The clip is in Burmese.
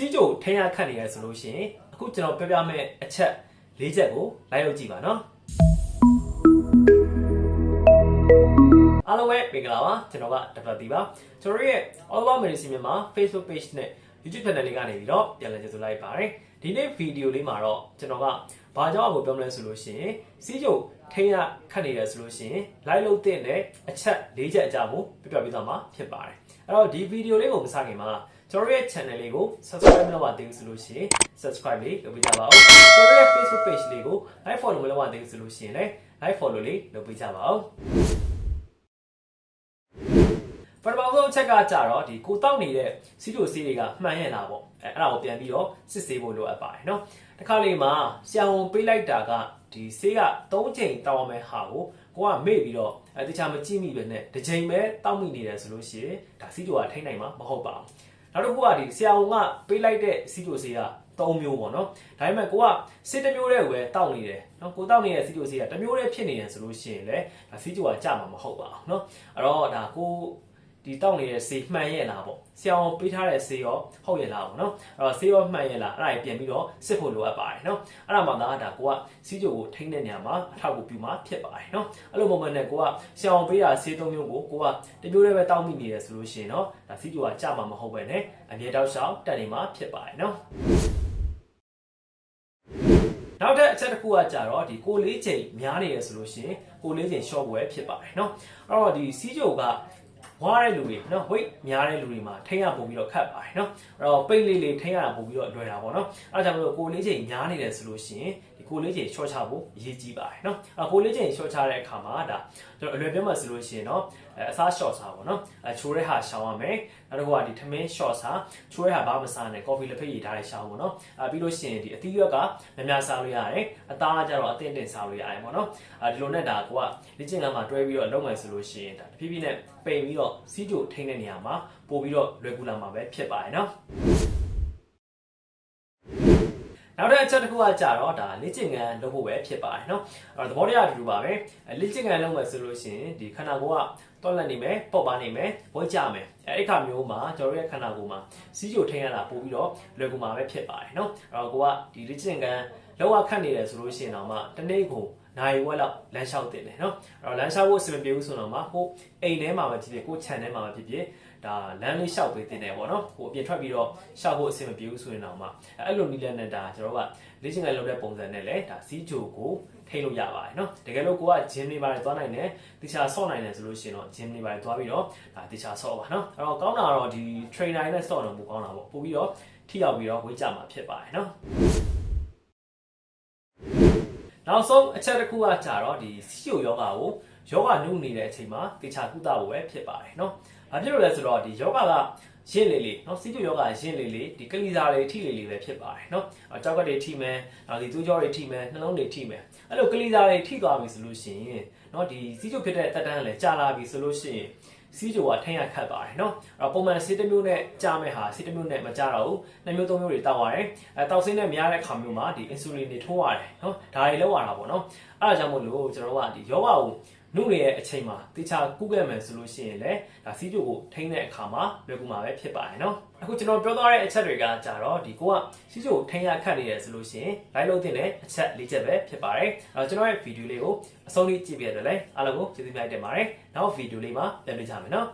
စီးကြိုထိန်းရခတ်နေရဆိုလို့ရှိရင်အခုကျွန်တော်ပြောပြမယ့်အချက်၄ချက်ကိုလိုက်လုပ်ကြည့်ပါနော်အားလုံးပဲမင်္ဂလာပါကျွန်တော်ကဒေါက်တာတီပါကျွန်တော်ရဲ့ All About Medicine မြန်မာ Facebook page နဲ့ YouTube channel လေးကနေပြီးတော့ပြန်လည်ကြိုဆိုလိုက်ပါတယ်ဒီနေ့ဗီဒီယိုလေးမှာတော့ကျွန်တော်ကဘာကြောင့်အကိုပြောမလဲဆိုလို့ရှိရင်စီးကြိုထိန်းရခတ်နေတယ်ဆိုလို့ရှိရင် live လုပ်တဲ့အချက်၄ချက်အကြောင်းကိုပြပြပေးသွားမှာဖြစ်ပါတယ်အဲ့တော့ဒီဗီဒီယိုလေးကိုမစခင်မှာ ကျွန်တော်ရဲ့ channel လေးကို subscribe မလုပ်ပါသေးဘူးဆိုလို့ရှိရင် subscribe လေးလုပ်ပေးကြပါဦးကျွန်တော်ရဲ့ Facebook page လေးကို like follow မလုပ်ပါသေးဘူးဆိုလို့ရှိရင်လည်း like follow လေးလုပ်ပေးကြပါဦးပထမဆုံးအချက်ကကြတော့ဒီကိုတောက်နေတဲ့စီးတိုစီးတွေကမှန်ရဲ့လားပေါ့အဲအဲ့ဒါကိုပြန်ပြီးတော့စစ်ဆေးဖို့လိုအပ်ပါတယ်နော်တစ်ခါလေမှာဆရာဝန်ပေးလိုက်တာကဒီဆေးက၃ချိန်တောက်ရမယ့်ဟာကိုကိုကမေ့ပြီးတော့အဲတခြားမကြည့်မိပဲနဲ့တစ်ချိန်ပဲတောက်မိနေတယ်ဆိုလို့ရှိရင်ဒါစီးတိုကထိန်းနိုင်မှာမဟုတ်ပါဘူး နောက်တစ်ခုကဒီဆရာဝန်ကပေးလိုက်တဲ့စီးတိုဆေးက၃မျိုးပေါ့နော်ဒါပေမဲ့ကိုကစစ်တစ်မျိုးတည်းကိုပဲတောက်နေတယ်နော်ကိုတောက်နေတဲ့စီးတိုဆေးကတစ်မျိုးတည်းဖြစ်နေတယ်ဆိုလို့ရှိရင်လည်းဒါစီးတိုကကြမှာမဟုတ်ပါဘူးနော်အဲ့တော့ဒါကို ဒီတောက်နေတဲ့ဆေးမှန်ရဲ့လားပေါ့ဆရာဝန်ပေးထားတဲ့ဆေးရောဟုတ်ရဲ့လားပေါ့နော်အဲ့တော့ဆေးရောမှန်ရဲ့လားအဲ့ဒါကြီးပြန်ပြီးတော့စစ်ဖို့လိုအပ်ပါတယ်နော်အဲ့ဒါမှသာဒါကိုကစီးကြိုကိုထိန်းတဲ့နေရာမှာအထောက်အကူပြုမှာဖြစ်ပါတယ်နော်အဲ့လိုပုံမှန်နဲ့ကိုကဆရာဝန်ပေးတာဆေးသုံးမျိုးကိုကိုကတမျိုးတည်းပဲတောက်မိနေတယ်ဆိုလို့ရှိရင်တော့ဒါစီးကြိုကကြမှာမဟုတ်ပဲနဲ့အမြဲတောက်ရှောက်တက်နေမှာဖြစ်ပါတယ်နော် နောက်တဲ့အချက်တစ်ခုကကြတော့ဒီကိုလေးချိန်များနေရဆိုလို့ရှိရင်ကိုလေးချိန် short ဝယ်ဖြစ်ပါတယ်เนาะအဲ့တော့ဒီစီးကြိုက ဝါတဲ့လူတွေနော် weight များတဲ့လူတွေမှာထိန်းရပုံပြီးတော့ခတ်ပါတယ်နော်အဲ့တော့ပိတ်လေးလေးထိန်းရတာပုံပြီးတော့လွယ်တာပေါ့နော်အဲ့ဒါကြောင့်မလို့ကိုလေးချိန်များနေတယ်ဆိုလို့ရှိရင်ဒီကိုလေးချိန် short ချဖို့အရေးကြီးပါတယ်နော်အဲ့ကိုလေးချိန် short ချတဲ့အခါမှာဒါကျွန်တော်အလွယ်ပြတ်မှဆိုလို့ရှိရင်နော်အစား short စားပေါ့နော်အချိုးတဲ့ဟာရှောင်ရမယ်နောက်တစ်ခုကဒီထမင်း short စားချိုးတဲ့ဟာဘာမစားနဲ့ coffee လက်ဖက်ရည်ထားတဲ့ရှောင်ပေါ့နော်အဲ့ပြီးလို့ရှိရင်ဒီအသီးရွက်ကများများစားလို့ရတယ်အသားကကျတော့အသင့်တင်စားလို့ရတယ်ပေါ့နော်အဲ့ဒီလိုနဲ့ဒါကိုကလေ့ကျင့်ခန်းမှာတွဲပြီးတော့လုပ်မယ်ဆိုလို့ရှိရင်ဒါတဖြည်းဖြည်းနဲ့ပိန်ပြီးတော့တော့စီးကြိုထိန်းတဲ့နေရာမှာပို့ပြီးတော့လွယ်ကူလာမှာပဲဖြစ်ပါတယ်နော် နောက်တဲ့အချက်တစ်ခုကကြတော့ဒါလေ့ကျင့်ခန်းလုပ်ဖို့ပဲဖြစ်ပါတယ်เนาะအဲ့တော့သဘောတရားအတူတူပါပဲအဲလေ့ကျင့်ခန်းလုပ်မယ်ဆိုလို့ရှိရင်ဒီခန္ဓာကိုယ်ကတွက်လက်နေမယ်ပေါ့ပါနေမယ်ဝဲကြမယ်အဲအဲ့ခါမျိုးမှာကျွန်တော်တို့ရဲ့ခန္ဓာကိုယ်မှာစီးကြိုထိန်းရတာပို့ပြီးတော့လွယ်ကူမှာပဲဖြစ်ပါတယ်เนาะအဲ့တော့ကိုကဒီလေ့ကျင့်ခန်းလောက်ရခတ်နေတယ်ဆိုလို့ရှိရင်တော့မှတနေ့ကိုနိုင်ဝက်လောက်လမ်းလျှောက်တင်တယ်เนาะအဲ့တော့လမ်းလျှောက်ဖို့အဆင်မပြေဘူးဆိုတော့မှကိုအိမ်ထဲမှာပဲဖြစ်ဖြစ်ကိုခြံထဲမှာပဲဖြစ်ဖြစ် ဒါလမ်းလေးလျှောက်ပေးတင်တယ်ပေါ့နော်ကိုအပြင်ထွက်ပြီးတော့လျှောက်ဖို့အဆင်မပြေဘူးဆိုရင်တော့မှအဲ့လိုနည်းလမ်းနဲ့ဒါကျွန်တော်ကလေ့ကျင့်ခန်းလုပ်တဲ့ပုံစံနဲ့လည်းဒါစီးကြိုကိုထိလို့ရပါတယ်เนาะတကယ်လို့ကိုကဂျင်းတွေပါတယ်သွားနိုင်တယ်တခြားဆော့နိုင်တယ်ဆိုလို့ရှိရင်တော့ဂျင်းတွေပါတယ်သွားပြီးတော့ဒါတခြားဆော့ပါเนาะအဲ့တော့ကောင်းတာတော့ဒီ trainer နဲ့ဆော့တော့ပိုကောင်းတာပေါ့ပို့ပြီးတော့ထိရောက်ပြီးတော့ဝေးကြမှာဖြစ်ပါတယ်เนาะနောက်ဆုံးအချက်တစ်ခုကကြတော့ဒီစီယိုယောဂါကိုယောဂနုနေတဲ့အချိန်မှာတေချာကုသဖို့ပဲဖြစ်ပါတယ်เนาะ။ ဘာဖြစ်လို့လဲဆိုတော့ဒီယောဂကရင့်လေလေเนาะစီယိုယောဂရင့်လေလေဒီကလိစာတွေထိလေလေပဲဖြစ်ပါတယ်เนาะ။အကြောက်ကတွေထိမယ်။နောက်ဒီသွေးကြောတွေထိမယ်။နှလုံးတွေထိမယ်။အဲ့လိုကလိစာတွေထိသွားပြီဆိုလို့ရှိရင်เนาะဒီစီယိုဖြစ်တဲ့တက်တန်းလည်းကြာလာပြီဆိုလို့ရှိရင်စီးကြိုကထိန်းရခတ်ပါတယ်เนาะအဲ့တော့ပုံမှန်စီးတစ်မျိုးနဲ့ကြားမဲ့ဟာစီးတစ်မျိုးနဲ့မကြားတော့ဘူးနှစ်မျိုးသုံးမျိုးတွေတောက်ရတယ်အဲတောက်ဆင်းနဲ့များတဲ့ခါမျိုးမှာဒီအင်ဆူလင်တွေထိုးရတယ်เนาะဒါတွေလောက်ရတာပေါ့เนาะအဲ့ဒါကြောင့်မို့လို့ကျွန်တော်တို့ကဒီယောဂကို နှုတ်ရဲ့အချိန်မှာတေချာကူးခဲ့မယ်ဆိုလို့ရှိရင်လည်းဒါစီးကြိုကိုထိန်းတဲ့အခါမှာလွယ်ကူမှာပဲဖြစ်ပါတယ်နော်အခုကျွန်တော်ပြောသွားတဲ့အချက်တွေကကြတော့ဒီကိုကစီးကြိုကိုထိန်းရခတ်နေရဆိုလို့ရှိရင် live လုပ်တဲ့အချက်၄ချက်ပဲဖြစ်ပါတယ်အဲ့တော့ကျွန်တော်ရဲ့ဗီဒီယိုလေးကိုအဆုံးထိကြည့်ပြရတဲ့လည်းအားလုံးကိုကျေးဇူးများတင်ပါတယ်နောက်ဗီဒီယိုလေးမှာပြန်တွေ့ကြမယ်နော်